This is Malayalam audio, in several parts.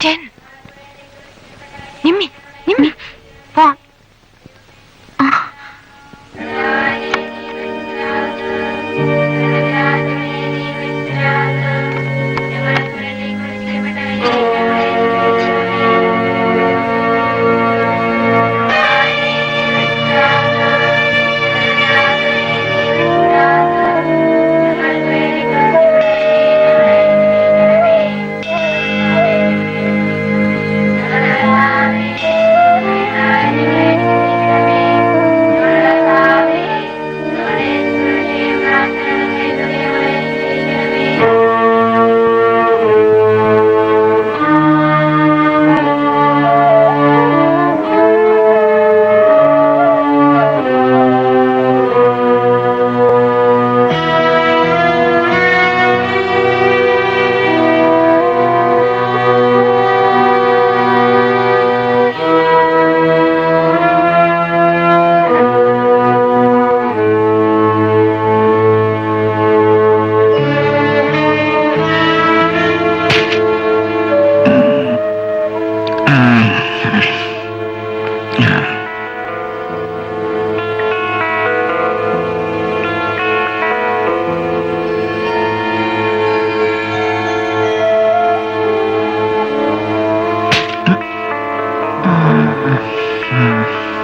ten. Mm-hmm.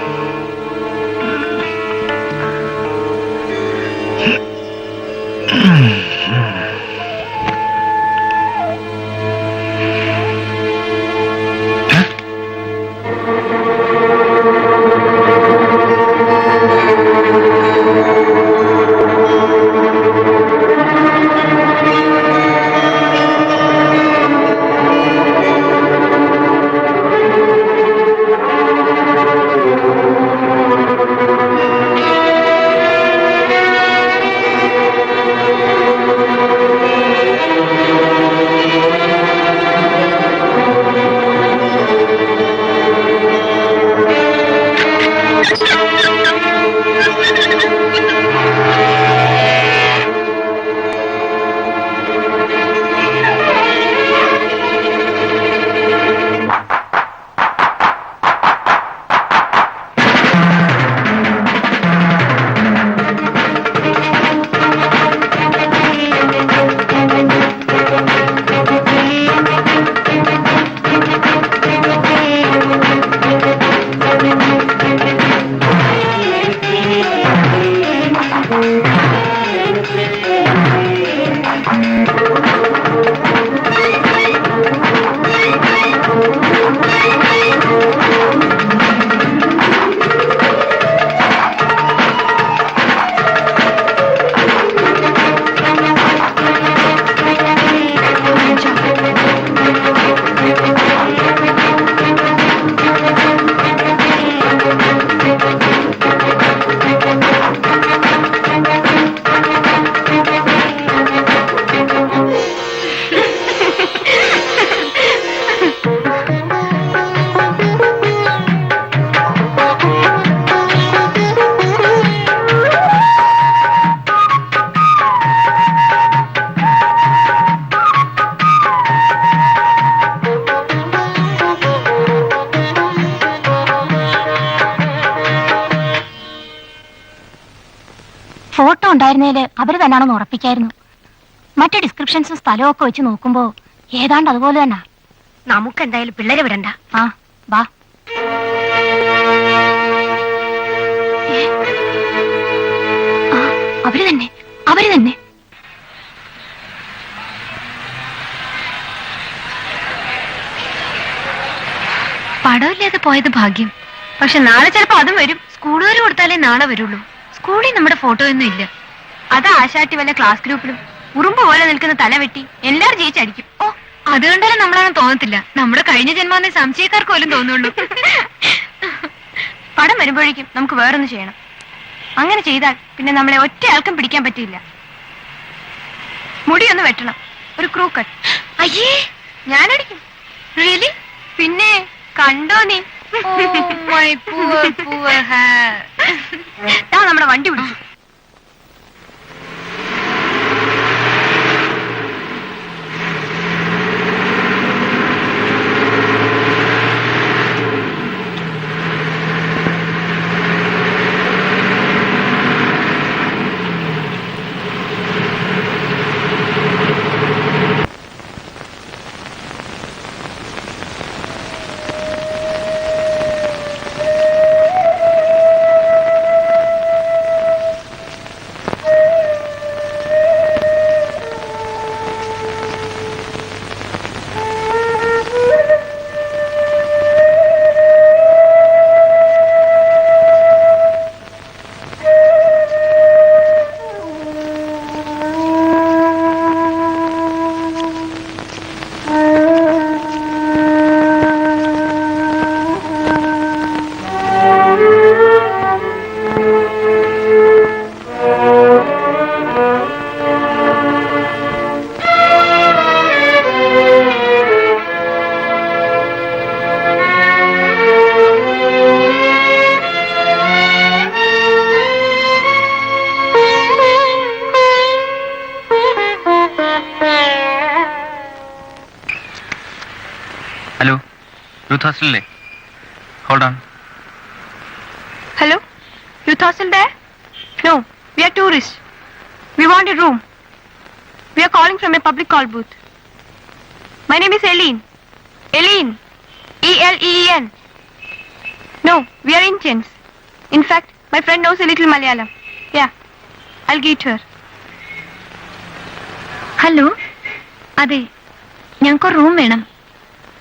അവർ അവർ തന്നെയാണെന്ന് ഉറപ്പിക്കായിരുന്നു. മറ്റു ഡിസ്ക്രിപ്ഷൻസും സ്ഥലവും ഒക്കെ വെച്ച് നോക്കുമ്പോ ഏതാണ്ട് അതുപോലെ തന്നെ. നമുക്ക് എന്തായാലും പിള്ളേരെ വിടണ്ട. ആ വാ. അവർ തന്നെ അവർ തന്നെ. പടമില്ലാതെ പോയത് ഭാഗ്യം. പക്ഷെ നാളെ ചിലപ്പോ അതും വരും. സ്കൂളുകാർ കൊടുത്താലേ നാളെ വരുള്ളൂ. സ്കൂളിൽ നമ്മുടെ ഫോട്ടോ ഒന്നും ഇല്ല. അത് ആശാട്ടി വല്ല ക്ലാസ് ഗ്രൂപ്പിലും. ഉറുമ്പ് പോലെ നിൽക്കുന്ന തല വെട്ടി എല്ലാരും ജയിച്ചടിക്കും. ഓ അത് നമ്മളാണ് തോന്നത്തില്ല. നമ്മുടെ കഴിഞ്ഞ ജന്മാന്ന് സംശയക്കാർക്ക് പോലും തോന്നുള്ളൂ. പടം വരുമ്പോഴേക്കും നമുക്ക് വേറൊന്ന് ചെയ്യണം. അങ്ങനെ ചെയ്താൽ പിന്നെ നമ്മളെ ഒറ്റയാൾക്കും പിടിക്കാൻ പറ്റില്ല മുടിയൊന്ന് വെട്ടണം. ഒരു ക്രൂ കട്ട് അയ്യേ ഞാനടിക്കും. റിയലി പിന്നെ കണ്ടോ നീ? ദാ നമ്മുടെ വണ്ടി വിളിച്ചു യൂത്ത് ഹോസ്റ്റലിലെ hold on Hello? Youth hostel there? No, we are tourists. We want a room. We are calling from a public call booth. My name is Eileen. Eileen. E-L-E-E-N. No, we are Indians. In fact, my friend knows a little Malayalam. Yeah, I'll get her. Hello അതെ ഞങ്ങൾക്ക് റൂം വേണം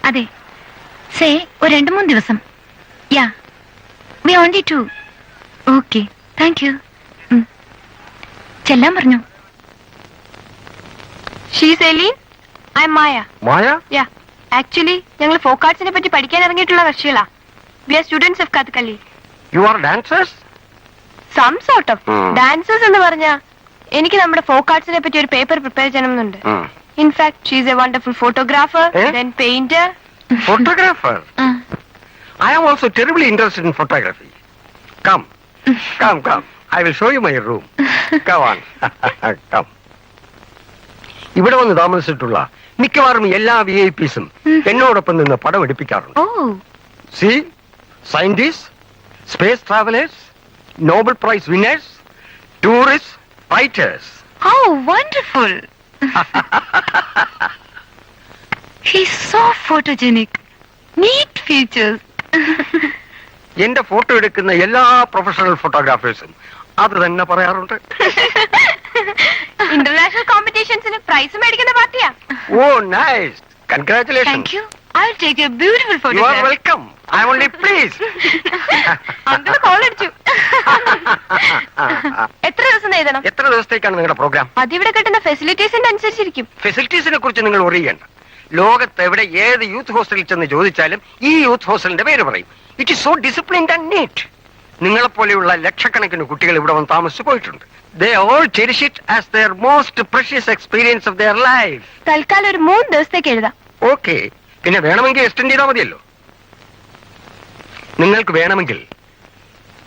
അതെ സേ ഒരു രണ്ട് മൂന്ന് ദിവസം. Yeah. We only two. Okay. Thank you. ചെല്ലാൻ പറഞ്ഞു. She's Eileen. I Maya. Maya? Yeah. Actually ഞങ്ങൾ ഫോക്ക് ആർട്സിനെ പറ്റി പഠിക്കാൻ ഇറങ്ങിയിട്ടുള്ള കക്ഷികളാ we are students of Kathakali you are dancers some sort of. Dancers എന്ന് പറഞ്ഞാ എനിക്ക് നമ്മുടെ ഫോക്ക് ആർട്സിനെ പറ്റി ഒരു പേപ്പർ പ്രിപ്പയർ ചെയ്യണമെന്നുണ്ട്. In fact she's a wonderful photographer? Then painter photographer I am also terribly interested in photography come come come I will show you my room Come on come ഇവിടെ വന്ന് താമസിച്ചിട്ടുള്ള മിക്കവാറും എല്ലാ വി ഐ പിസും എന്നോടൊപ്പം നിന്ന് പടം എടുപ്പിക്കാറുണ്ട്. See scientist space travellers Nobel prize winners tourist writers How wonderful! So so photogenic. Neat features. എന്റെ ഫോട്ടോ എടുക്കുന്ന എല്ലാ പ്രൊഫഷണൽ ഫോട്ടോഗ്രാഫേഴ്സും അത് തന്നെ പറയാറുണ്ട്. ഇന്റർനാഷണൽ കോമ്പറ്റീഷൻസിന് പ്രൈസ് മേടിക്കുന്ന പാർട്ടിയാ. ഓ nice congratulation thank you I take a beautiful you are welcome I only please uncle call അടിച്ചു. എത്ര ദിവസം എഴുതണം? എത്ര ദിവസത്തേക്കാണ് നിങ്ങളുടെ പ്രോഗ്രാം അതിവിടെ കിട്ടുന്ന ഫെസിലിറ്റീസിന്റെ അനുസരിച്ചിരിക്കും. ഫെസിലിറ്റീസിനെ കുറിച്ച് നിങ്ങൾ അറിയണ്ട ലോകത്ത് എവിടെ ഏത് യൂത്ത് ഹോസ്റ്റലിൽ ചെന്ന് ചോദിച്ചാലും ഈ യൂത്ത് ഹോസ്റ്റലിന്റെ പേര് പറയും. It is so disciplined and neat നിങ്ങളെപ്പോലെയുള്ള ലക്ഷക്കണക്കിന് കുട്ടികൾ ഇവിടെ വന്ന് താമസിച്ചു പോയിട്ടുണ്ട്. They all cherish it as their most precious experience of their life തൽക്കാലം ഒരു മൂന്ന് ദിവസത്തേക്ക് എഴുതാം. ഓക്കെ പിന്നെ വേണമെങ്കിൽ എക്സ്റ്റെൻഡ് ചെയ്താൽ മതിയല്ലോ. നിങ്ങൾക്ക് വേണമെങ്കിൽ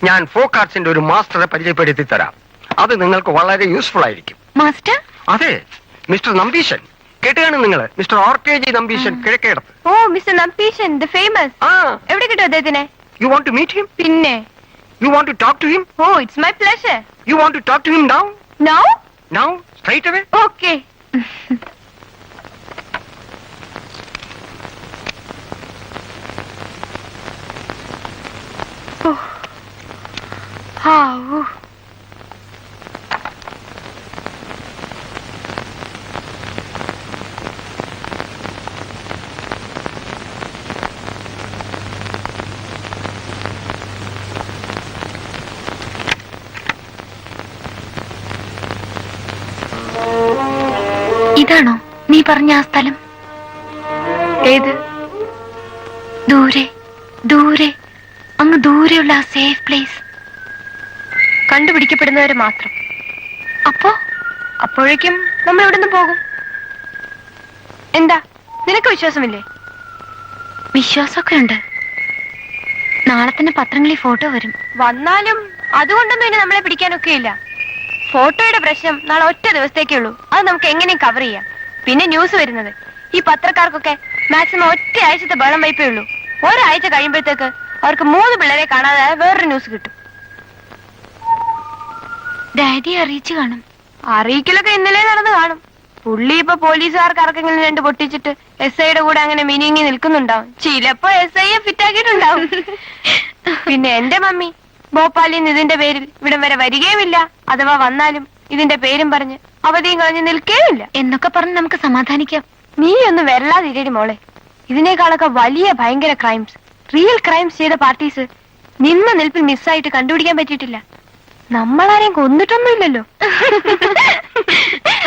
ഞാൻ ഫോക്ക് ആർട്സിന്റെ ഒരു മാസ്റ്ററെ പരിചയപ്പെടുത്തി തരാം. അത് നിങ്ങൾക്ക് വളരെ യൂസ്ഫുൾ ആയിരിക്കും. മാസ്റ്റർ അതെ. മിസ്റ്റർ നമ്പീശൻ. കേട്ടുകയാണ് നിങ്ങൾ mister R K G Nambisan Kizhakkedath. Oh mister Nambisan the famous. ആ. എവിടെ കിട്ടും അദ്ദേഹത്തിനെ? You want to meet him പിന്നെ. You want to talk to him oh it's my pleasure you want to talk to him now now now straight away okay ഇതാണോ നീ പറഞ്ഞ ആ സ്ഥലം? ഏത്? ദൂരെ ദൂരെ. അങ്ങ് ദൂരെയുള്ള ആ സേഫ് പ്ലേസ് കണ്ടുപിടിക്കപ്പെടുന്നവര് മാത്രം. അപ്പോ? അപ്പോഴേക്കും നമ്മൾ ഇവിടുന്ന് പോകും? എന്താ? നിനക്ക് വിശ്വാസമില്ലേ? വിശ്വാസമൊക്കെ ഉണ്ട് നാളെ തന്നെ പത്രങ്ങളിൽ ഫോട്ടോ വരും. വന്നാലും അതുകൊണ്ടൊന്നും ഇനി നമ്മളെ പിടിക്കാനൊക്കെ ഇല്ല ഫോട്ടോയുടെ പ്രശ്നം നാളെ ഒറ്റ ദിവസത്തേക്കേ ഉള്ളൂ. അത് നമുക്ക് എങ്ങനെയും കവർ ചെയ്യാം. പിന്നെ ന്യൂസ് വരുന്നത്. ഈ പത്രക്കാർക്കൊക്കെ മാക്സിമം ഒറ്റ ആഴ്ചത്തെ ബളം വൈപ്പേ ഉള്ളൂ. ഒരാഴ്ച കഴിയുമ്പോഴത്തേക്ക് അവർക്ക് മൂന്ന് പിള്ളേരെ കാണാതെ വേറൊരു ന്യൂസ് കിട്ടും. ഡാഡി അറിയിച്ചു കാണും. അറിയിക്കലൊക്കെ ഇന്നലെ നടന്ന് കാണും. പുള്ളി ഇപ്പൊ പോലീസുകാർക്ക് ആർക്കെങ്കിലും രണ്ട് പൊട്ടിച്ചിട്ട് എസ് ഐയുടെ കൂടെ അങ്ങനെ മിനിങ്ങി നിൽക്കുന്നുണ്ടാവും. ചിലപ്പോ എസ് ഐയെ ഫിറ്റാക്കിയിട്ടുണ്ടാവും പിന്നെ എന്റെ മമ്മി ഭോപ്പാലിൽ നിന്ന് ഇതിന്റെ പേരിൽ ഇവിടം വരെ വരികയുമില്ല. അഥവാ വന്നാലും ഇതിന്റെ പേരും പറഞ്ഞ് അവധിയും കളഞ്ഞ് നിൽക്കേയില്ല എന്നൊക്കെ പറഞ്ഞ് നമുക്ക് സമാധാനിക്കാം. നീ ഒന്ന് വരലാതിരടി മോളെ. ഇതിനേക്കാളൊക്കെ വലിയ ഭയങ്കര ക്രൈംസ് റിയൽ ക്രൈംസ് ചെയ്ത പാർട്ടീസ് നിന്ന നിൽപ്പിൽ മിസ്സായിട്ട് കണ്ടുപിടിക്കാൻ പറ്റിയിട്ടില്ല. നമ്മളാരെയും കൊന്നിട്ടൊന്നുമില്ലല്ലോ.